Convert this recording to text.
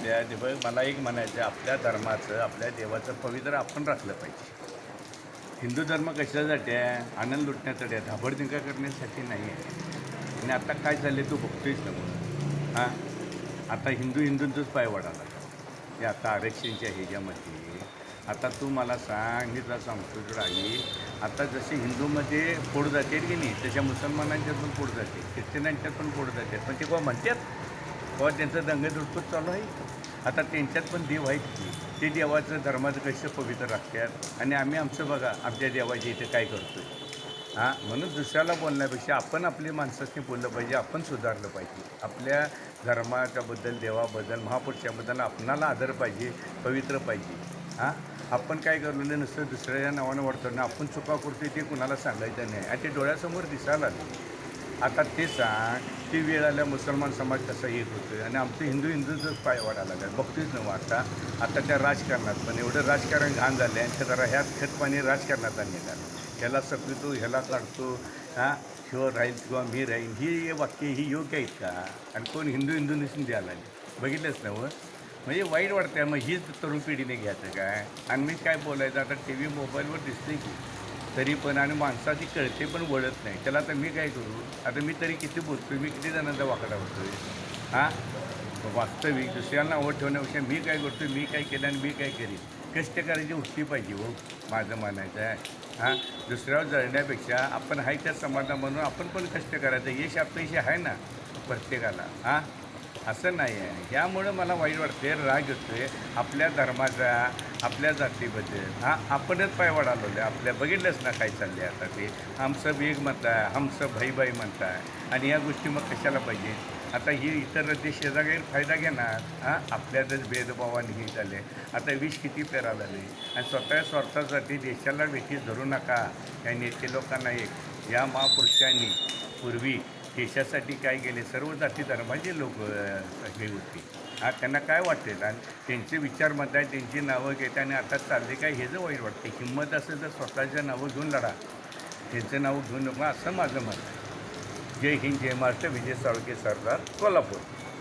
म्हणते ते बघ मला एक म्हणायचं आपल्या धर्माचं आपल्या देवाचं पवित्र आपण राखलं पाहिजे. हिंदू धर्म कशासाठी आहे? आनंद लुटण्यासाठी आहे धाबडधिंका करण्यासाठी नाही आहे. आणि आता काय झाले तू बघतोयस ना म्हणून. हां? आता हिंदू हिंदूंचंच पाय वाढायला हे आता आरक्षणच्या ह्याच्यामध्ये. आता तू मला सांग मी तुला सांगतो तुला आई आता जसे हिंदूमध्ये पोड जाते की नाही तशा मुसलमानांच्यात पण पोड जाते ख्रिश्चनांच्यात पण पोड जाते. पण ते कोण म्हणतात? किंवा त्यांचं दंगदुडकूच चालू आहे. आता त्यांच्यात पण देव आहेत की. ते देवाचं धर्माचं कसं पवित्र राखतात. आणि आम्ही आमचं बघा आमच्या देवाच्या इथे काय करतो आहे हां म्हणून दुसऱ्याला बोलण्यापेक्षा आपण आपली माणसाशी बोललं पाहिजे आपण सुधारलं पाहिजे. आपल्या धर्माच्याबद्दल देवाबद्दल महापुरुषाबद्दल आपणाला आदर पाहिजे पवित्र पाहिजे. हां आपण काय करलेलं नसतं दुसऱ्या नावानं वाढतो ना आपण चुका करतोय ते कुणाला सांगायचं नाही. आणि ते डोळ्यासमोर दिसायला आले आता ते सांग ती वेळ आल्या मुसलमान समाज कसा येत होतो. आणि आमचं हिंदू हिंदूचंच पाय वाढायला लागला. बघतोच ना आता आता त्या राजकारणात पण एवढं राजकारण घाण झालं आहे आणि जरा ह्याच खतपाणी राजकारणात निघालं ह्याला सपवितो ह्याला काढतो हां ह्यो राहील किंवा मी राहील ही वाक्य ही योग्य आहेत का? आणि कोण हिंदू हिंदू नसून द्यायला बघितलंच ना व म्हणजे वाईट वाटतं मग हीच तरुण पिढीने घ्यायचं काय? आणि मी काय बोलायचं? आता टी व्ही मोबाईलवर दिसते की. तरी पण आणि माणसाची कळते पण वळत नाही. त्याला आता मी काय करू? आता मी तरी किती बोलतोय? मी किती जणांचा वाकडा होतोय? हां? वास्तविक दुसऱ्यांना आवड ठेवण्यापेक्षा मी काय करतो मी काय केलं आणि मी काय करीन? कष्ट करायची उठली पाहिजे हो माझं म्हणायचं आहे. हां? दुसऱ्यावर जळण्यापेक्षा आपण आहे त्या समाधान म्हणून आपण पण कष्ट करायचं. यश अपयश आहे ना प्रत्येकाला. हां? असं नाही आहे. ह्यामुळं मला वाईट वाटते राग येतोय. आपल्या धर्माचा आपल्या जातीबद्दल. हा आपणच पाय वाढावले आपल्या बघितलंच ना काय चालले आता ते. आमचं वेग म्हणताय आमचं भाईबाई म्हणताय. आणि या गोष्टी मग कशाला पाहिजे? आता ही इतर देश याचा फायदा घेणार. हां आपल्यातच भेदभावाने हे झाले. आता विष किती पेरा झाले आणि स्वतः स्वार्थासाठी देशाला वेठीस धरू नका. या नेते लोकांना एक या महापुरुषांनी पूर्वी देशासाठी काय गेले सर्व जाती धर्माचे लोक हे होते. हा त्यांना काय वाटते आणि त्यांचे विचार म्हणताय त्यांची नावं घेत आणि आता चालले काय हे जर वाईट वाटते हिंमत असेल तर स्वतःच्या नावं घेऊन लढा. त्यांचं नाव घेऊन नको असं माझं मत आहे. जय हिंद जय महाराष्ट्र विजय साळके सरदार कोल्हापूर.